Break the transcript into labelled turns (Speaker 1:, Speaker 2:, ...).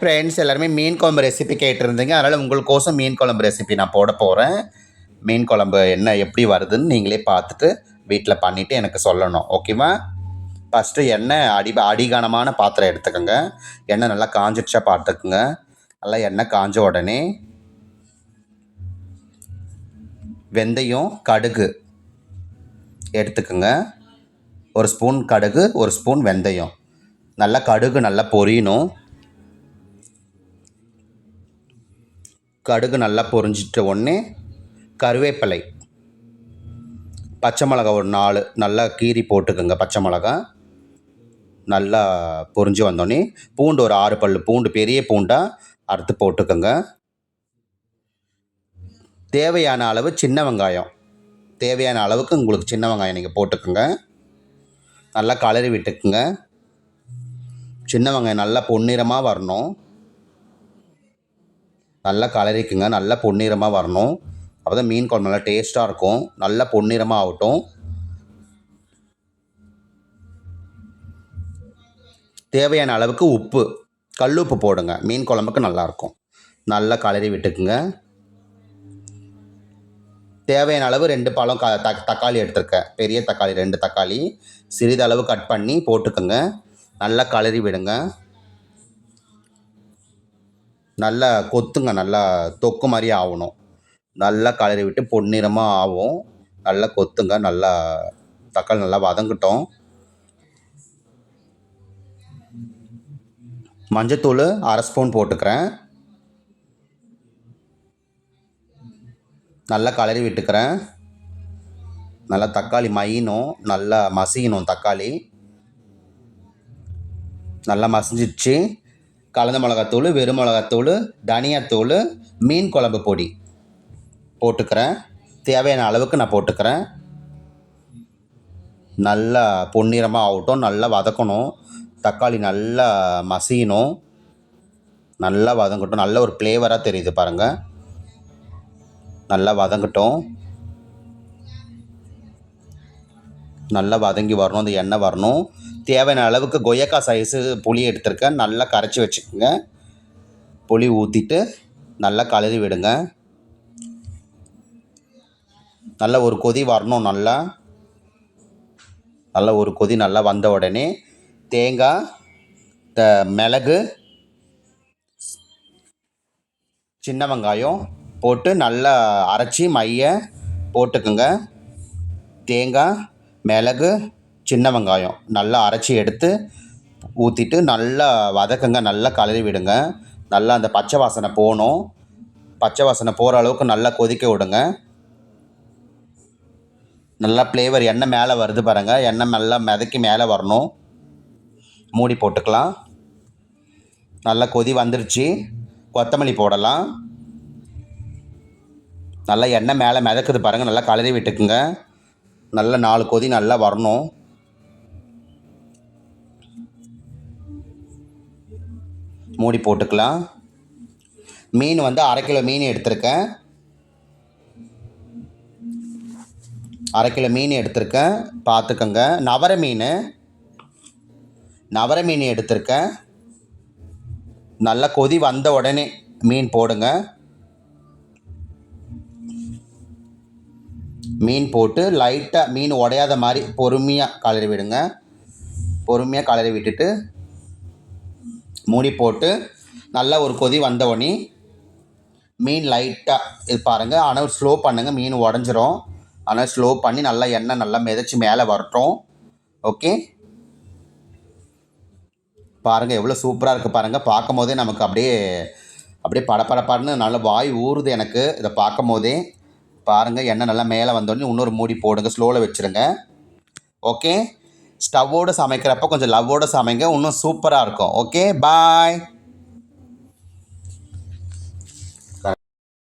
Speaker 1: Friends எல்லாருமே மீன் குழம்பு recipe கேட்டிருந்தீங்க. அதனால் உங்களுக்கோசம் மீன் குழம்பு ரெசிபி நான் போட போகிறேன் மீன் குழம்பு என்ன எப்படி வருதுன்னு நீங்களே பார்த்துட்டு வீட்டில் பண்ணிவிட்டு எனக்கு சொல்லணும். ஓகேவா ஃபஸ்ட்டு எண்ணெய் அடி அடிகானமான பாத்திரம் எடுத்துக்கோங்க. எண்ணெய் நல்லா காஞ்சிடுச்சா பார்த்துக்குங்க. நல்லா எண்ணெய் காஞ்ச உடனே வெந்தயம் கடுகு எடுத்துக்கோங்க. ஒரு ஸ்பூன் கடுகு ஒரு ஸ்பூன் வெந்தயம். நல்லா கடுகு நல்லா பொரியணும். கடுகு நல்லா பொரிஞ்சிட்ட உடனே கருவேப்பிலை. பச்சை மிளகா ஒரு நாலு நல்லா கீரி போட்டுக்கோங்க பச்சை மிளகா. நல்லா பொரிஞ்சு வந்தோடனே பூண்டு ஒரு ஆறு பல் பூண்டு பெரிய பூண்டாக அறுத்து போட்டுக்கோங்க. தேவையான அளவு சின்ன வெங்காயம். தேவையான அளவுக்கு உங்களுக்கு சின்ன வெங்காயம் நீங்கள் போட்டுக்கோங்க. நல்லா கலரி விட்டுக்குங்க. சின்ன வெங்காயம் நல்லா பொன்னிறமாக வரணும். நல்லா கலரிக்குங்க நல்லா பொன்னிறமாக வரணும். அப்போ தான் மீன் குழம்பு நல்லா டேஸ்ட்டாக இருக்கும். நல்லா பொன்னிறமாக ஆகட்டும். தேவையான அளவுக்கு உப்பு. கல் உப்பு போடுங்க. மீன் குழம்புக்கு நல்லாயிருக்கும் நல்லா கலரி விட்டுக்குங்க. தேவையான அளவு ரெண்டு பழம் க த தக்காளி எடுத்துருக்கேன். பெரிய தக்காளி ரெண்டு தக்காளி. சிறிதளவு கட் பண்ணி போட்டுக்கோங்க. நல்லா கலரி விடுங்க. நல்லா கொத்துங்க நல்லா தொக்கு மாதிரி ஆகணும் நல்லா கலரி விட்டு பொன்னிறமாக ஆகும் நல்லா கொத்துங்க நல்லா தக்காளி நல்லா வதங்கட்டும். மஞ்சத்தூள் அரை ஸ்பூன் போட்டுக்கிறேன். நல்லா கலரி விட்டுக்கிறேன். நல்லா தக்காளி மையணும் நல்லா மசியணும் தக்காளி. நல்லா மசிஞ்சிடுச்சு. கலந்த மிளகாத்தூள் வெறும் மிளகாத்தூள் தனியாத்தூள் மீன் குழம்பு பொடி போட்டுக்கிறேன். தேவையான அளவுக்கு நான் போட்டுக்கிறேன். நல்லா பொன்னிறமாக ஆகட்டும் நல்லா வதக்கணும். தக்காளி நல்லா மசியணும். நல்லா வதங்கட்டும். நல்ல ஒரு ஃப்ளேவராக தெரியுது பாருங்கள் நல்லா வதங்கட்டும். நல்லா வதங்கி வரணும். அந்த எண்ணெய் வரணும். தேவையான அளவுக்கு கொய்யக்காய் சைஸு புளி எடுத்திருக்கேன் நல்லா கரைச்சி வச்சுக்கோங்க. புளி ஊற்றிட்டு நல்லா கலரி விடுங்க. நல்லா ஒரு கொதி வரணும் நல்லா. நல்லா ஒரு கொதி நல்லா வந்த உடனே தேங்காய் த மிளகு சின்ன வெங்காயம் போட்டு நல்லா அரைச்சி மைய போட்டுக்குங்க. தேங்காய் மிளகு சின்ன வெங்காயம் நல்லா அரைச்சி எடுத்து ஊற்றிட்டு நல்லா வதக்குங்க நல்லா கலரி விடுங்க. நல்லா அந்த பச்சை வாசனை போகணும். பச்சை வாசனை போகிற அளவுக்கு நல்லா கொதிக்க விடுங்க. நல்லா ஃப்ளேவர் எண்ணெய் மேலே வருது பாருங்கள் எண்ணெய் நல்லா மிதக்கி மேலே வரணும். மூடி போட்டுக்கலாம். நல்லா கொதி வந்துருச்சு. கொத்தமல்லி போடலாம். நல்லா எண்ணெய் மேலே மிதக்குது பாருங்கள் நல்லா கலரி விட்டுக்குங்க. நல்லா நாலு கொதி நல்லா வரணும். மூடி போட்டுக்கலாம். மீன் வந்து அரை கிலோ மீன் எடுத்திருக்கேன். அரை கிலோ மீன் எடுத்திருக்கேன். பார்த்துக்கோங்க. நவர மீன். நவர மீன் எடுத்திருக்கேன். நல்லா கொதி வந்த உடனே மீன் போடுங்க. மீன் போட்டு லைட்டாக மீன் உடையாத மாதிரி பொறுமையாக கலரி விடுங்க. பொறுமையாக கலரி விட்டுட்டு மூடி போட்டு நல்லா ஒரு கொதி வந்தவொடனே மீன் லைட்டாக இது பாருங்கள் ஆனால் ஸ்லோ பண்ணுங்கள் மீன் உடஞ்சிரும். ஆனால் ஸ்லோ பண்ணி நல்லா எண்ணெய் நல்லா மிதச்சி மேலே வரட்டும். ஓகே பாருங்கள் எவ்வளோ சூப்பராக இருக்குது பாருங்கள் பார்க்கும் போதே நமக்கு அப்படியே அப்படியே படப்படப்படன்னு நல்லா வாய் ஊறுது எனக்கு. இதை பார்க்கும் போதே பாருங்கள் எண்ணெய் நல்லா மேலே வந்தோடனே இன்னொரு மூடி போடுங்க. ஸ்லோவில் வச்சுருங்க. ஓகே ஸ்டவ்வோடு சமைக்கிறப்ப கொஞ்சம் லவ்வோடு சமைங்க இன்னும் சூப்பராக இருக்கும். Okay bye